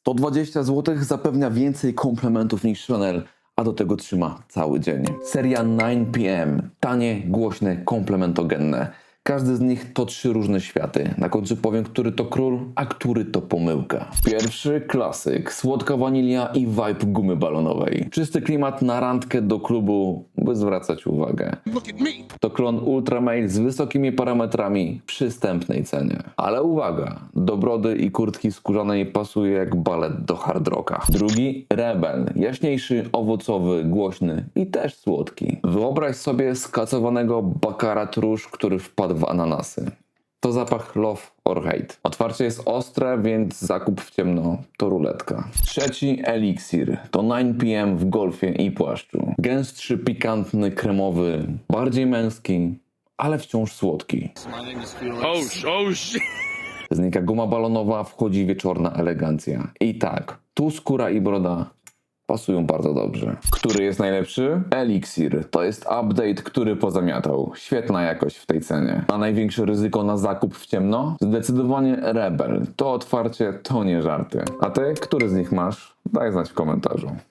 120 zł zapewnia więcej komplementów niż Chanel, a do tego trzyma cały dzień. Seria 9pm. Tanie, głośne, komplementogenne. Każdy z nich to trzy różne światy. Na końcu powiem, który to król, a który to pomyłka. Pierwszy klasyk. Słodka wanilia i vibe gumy balonowej. Czysty klimat na randkę do klubu, by zwracać uwagę. To klon Ultramail z wysokimi parametrami przystępnej cenie. Ale uwaga, do brody i kurtki skórzanej pasuje jak balet do hard rocka. Drugi Rebel, jaśniejszy, owocowy, głośny i też słodki. Wyobraź sobie skacowanego bakarat róż, który wpadł w ananasy. To zapach love or hate. Otwarcie jest ostre, więc zakup w ciemno to ruletka. Trzeci eliksir to 9pm w golfie i płaszczu. Gęstszy, pikantny, kremowy, bardziej męski, ale wciąż słodki. Oh, oh shit. Znika guma balonowa, wchodzi wieczorna elegancja. I tak, tu skóra i broda pasują bardzo dobrze. Który jest najlepszy? Elixir. To jest update, który pozamiatał. Świetna jakość w tej cenie. A największe ryzyko na zakup w ciemno? Zdecydowanie Rebel. To otwarcie to nie żarty. A ty, który z nich masz? Daj znać w komentarzu.